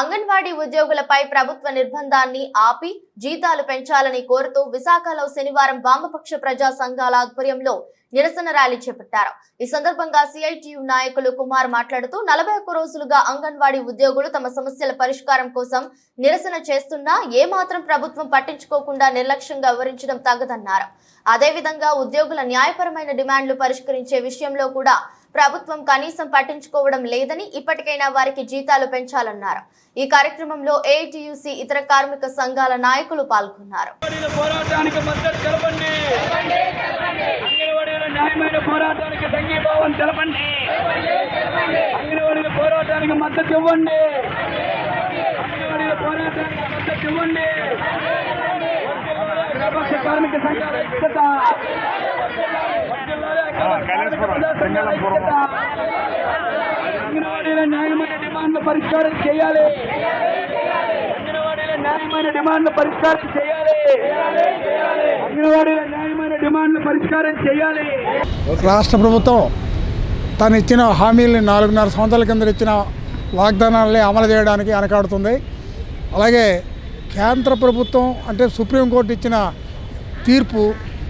అంగన్వాడీ ఉద్యోగులపై ప్రభుత్వ నిర్బంధాన్ని ఆపి జీతాలు పెంచాలని కోరుతూ విశాఖలో శనివారం వామపక్ష ప్రజా సంఘాల ఆధ్వర్యంలో నిరసన ర్యాలీ చేపట్టారు. ఈ సందర్భంగా సిఐటియు నాయకులు కుమార్ మాట్లాడుతూ నలభై ఒక్క రోజులుగా అంగన్వాడీ ఉద్యోగులు తమ సమస్యల పరిష్కారం కోసం నిరసన చేస్తున్నా ఏమాత్రం ప్రభుత్వం పట్టించుకోకుండా నిర్లక్ష్యంగా వివరించడం తగదన్నారు అదేవిధంగా ఉద్యోగుల న్యాయపరమైన డిమాండ్లు పరిష్కరించే విషయంలో కూడా ప్రభుత్వం కనీసం పట్టించుకోవడం లేదని ఇప్పటికైనా వారికి జీతాలు పెంచాలన్నారు. ఈ కార్యక్రమంలో ఏఐటియుసి ఇతర కార్మిక సంఘాల నాయకులు పాల్గొన్నారు. పోరాటానికి మద్దతు న్యాయమైన పోరాటానికి సంఘీభావం తెలపండి. అంగన్వాడీల పోరాటానికి మద్దతు ఇవ్వండి. అంగన్వాడీల పోరాటానికి మద్దతు ఇవ్వండి. కార్మిక సంఘాల ఐక్యత సంఘాల ఐక్యత. అంగన్వాడీల న్యాయమైన డిమాండ్లు పరిష్కారం చేయాలి. అంగన్వాడీల న్యాయమైన డిమాండ్లు పరిష్కారం చేయాలి. అంగన్వాడీల న్యాయమైన డిమాండ్లు పరిష్కారం చేయాలి. రాష్ట్ర ప్రభుత్వం తను ఇచ్చిన హామీల్ని నాలుగున్నర సంవత్సరాల కింద ఇచ్చిన వాగ్దానాలని అమలు చేయడానికి వెనకాడుతుంది. అలాగే కేంద్ర ప్రభుత్వం అంటే సుప్రీంకోర్టు ఇచ్చిన తీర్పు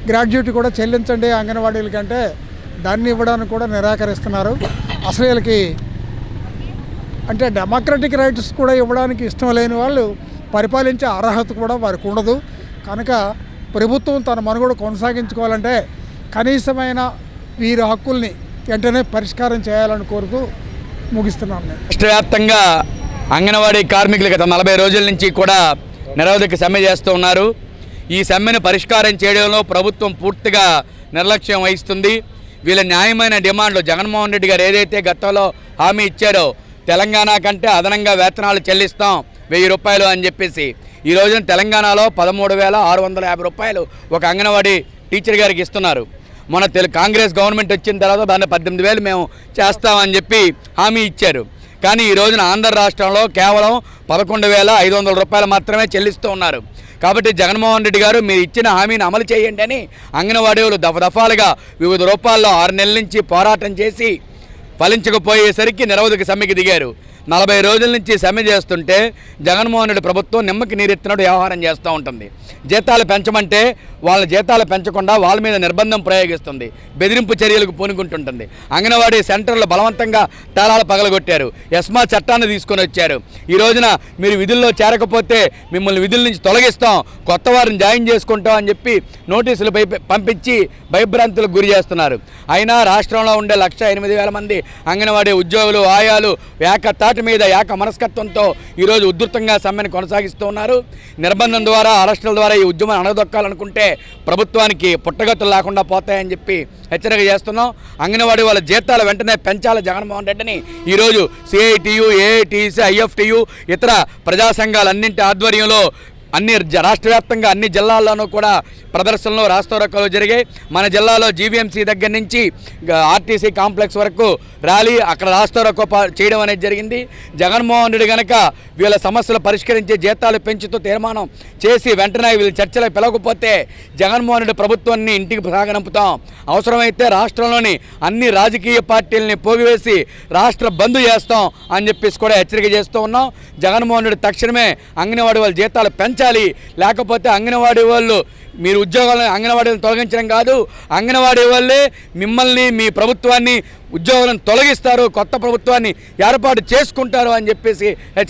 గ్రాడ్యుయేట్ కూడా చెల్లించండి అంగన్వాడీల కంటే. దాన్ని ఇవ్వడానికి కూడా నిరాకరిస్తున్నారు. అసలు వీళ్ళకి అంటే డెమోక్రటిక్ రైట్స్ కూడా ఇవ్వడానికి ఇష్టం లేని వాళ్ళు పరిపాలించే అర్హత కూడా వారికి ఉండదు. కనుక ప్రభుత్వం తన మనుగడ కొనసాగించుకోవాలంటే కనీసమైన వీరి హక్కుల్ని వెంటనే పరిష్కారం చేయాలని కోరుతూ ముగిస్తున్నాను నేను. రాష్ట్రవ్యాప్తంగా అంగన్వాడీ కార్మికులు గత నలభై రోజుల నుంచి కూడా నిరవధిక సమ్మె చేస్తూ ఉన్నారు. ఈ సమ్మెను పరిష్కారం చేయడంలో ప్రభుత్వం పూర్తిగా నిర్లక్ష్యం వహిస్తుంది. వీళ్ళ న్యాయమైన డిమాండ్లు జగన్మోహన్ రెడ్డి గారు ఏదైతే గతంలో హామీ ఇచ్చారో తెలంగాణ కంటే అదనంగా వేతనాలు చెల్లిస్తాం వెయ్యి రూపాయలు అని చెప్పేసి. ఈ రోజున తెలంగాణలో పదమూడు వేల ఆరు వందల యాభై రూపాయలు ఒక అంగన్వాడీ టీచర్ గారికి ఇస్తున్నారు. మన తెలు కాంగ్రెస్ గవర్నమెంట్ వచ్చిన తర్వాత దాన్ని పద్దెనిమిది వేలు మేము చేస్తామని చెప్పి హామీ ఇచ్చారు. కానీ ఈ రోజున ఆంధ్ర రాష్ట్రంలో కేవలం పదకొండు వేల ఐదు వందల రూపాయలు మాత్రమే చెల్లిస్తూ ఉన్నారు. కాబట్టి జగన్మోహన్ రెడ్డి గారు మీరు ఇచ్చిన హామీని అమలు చేయండి అని అంగన్వాడీలు దఫదఫాలుగా వివిధ రూపాల్లో ఆరు నెలల నుంచి పోరాటం చేసి ఫలించకపోయేసరికి నిరవధిక సమ్మెకి దిగారు. నలభై రోజుల నుంచి సమ్మె చేస్తుంటే జగన్మోహన్ రెడ్డి ప్రభుత్వం నిమ్మకి నీరెత్తినట్టు వ్యవహారం చేస్తూ ఉంటుంది. జీతాలు పెంచమంటే వాళ్ళ జీతాలు పెంచకుండా వాళ్ళ మీద నిర్బంధం ప్రయోగిస్తుంది. బెదిరింపు చర్యలకు పూనుకుంటుంటుంది. అంగన్వాడీ సెంటర్లు బలవంతంగా తాళాలు పగలగొట్టారు. ఎస్మా చట్టాన్ని తీసుకొని వచ్చారు. ఈ రోజున మీరు విధుల్లో చేరకపోతే మిమ్మల్ని విధుల నుంచి తొలగిస్తాం. కొత్త వారిని జాయిన్ చేసుకుంటాం అని చెప్పి నోటీసులు పై పంపించి భయభ్రాంతులకు గురి చేస్తున్నారు. అయినా రాష్ట్రంలో ఉండే లక్ష ఎనిమిది వేల మంది అంగన్వాడీ ఉద్యోగులు ఆయాలు ఏక తాటి మీద ఏక మనస్కత్వంతో ఈరోజు ఉధృతంగా సమ్మెను కొనసాగిస్తూ ఉన్నారు. నిర్బంధం ద్వారా అరెస్టుల ద్వారా ఈ ఉద్యమం అణదొక్కాలనుకుంటే ప్రభుత్వానికి పుట్టగతులు లేకుండా పోతాయని చెప్పి హెచ్చరిక చేస్తున్నాం. అంగన్వాడీ వాళ్ళ జీతాలు వెంటనే పెంచాలి జగన్మోహన్ రెడ్డిని. ఈరోజు సిఐటియు ఏఐటిసి ఐఎఫ్టియు ఇతర ప్రజా సంఘాలన్నింటి ఆధ్వర్యంలో అన్ని రాష్ట్ర వ్యాప్తంగా అన్ని జిల్లాల్లోనూ కూడా ప్రదర్శనలు రాస్తారోకలు జరిగాయి. మన జిల్లాలో జీవీఎంసీ దగ్గర నుంచి ఆర్టీసీ కాంప్లెక్స్ వరకు ర్యాలీ అక్కడ రాస్తారోకో ప- చేయడం అనేది జరిగింది. జగన్మోహన్ రెడ్డి కనుక వీళ్ళ సమస్యలు పరిష్కరించే జీతాలు పెంచుతూ తీర్మానం చేసి వెంటనే వీళ్ళు చర్చలకు పిలవకపోతే జగన్మోహన్ రెడ్డి ప్రభుత్వాన్ని ఇంటికి సాగనంపుతాం. అవసరమైతే రాష్ట్రంలోని అన్ని రాజకీయ పార్టీలని పోగివేసి రాష్ట్ర బంద్ చేస్తాం అని చెప్పేసి కూడా హెచ్చరిక చేస్తూ ఉన్నాం. జగన్మోహన్ రెడ్డి తక్షణమే అంగన్వాడీ వాళ్ళ జీతాలు పెంచాలి లేకపోతే అంగన్వాడీ వాళ్ళు మీరు ఉద్యోగాలను అంగన్వాడీలను తొలగించడం కాదు. అంగన్వాడీ వాళ్ళే మిమ్మల్ని మీ ప్రభుత్వాన్ని ఉద్యోగాలను తొలగిస్తారు కొత్త ప్రభుత్వాన్ని ఏర్పాటు చేసుకుంటారు అని చెప్పేసి హెచ్చరిక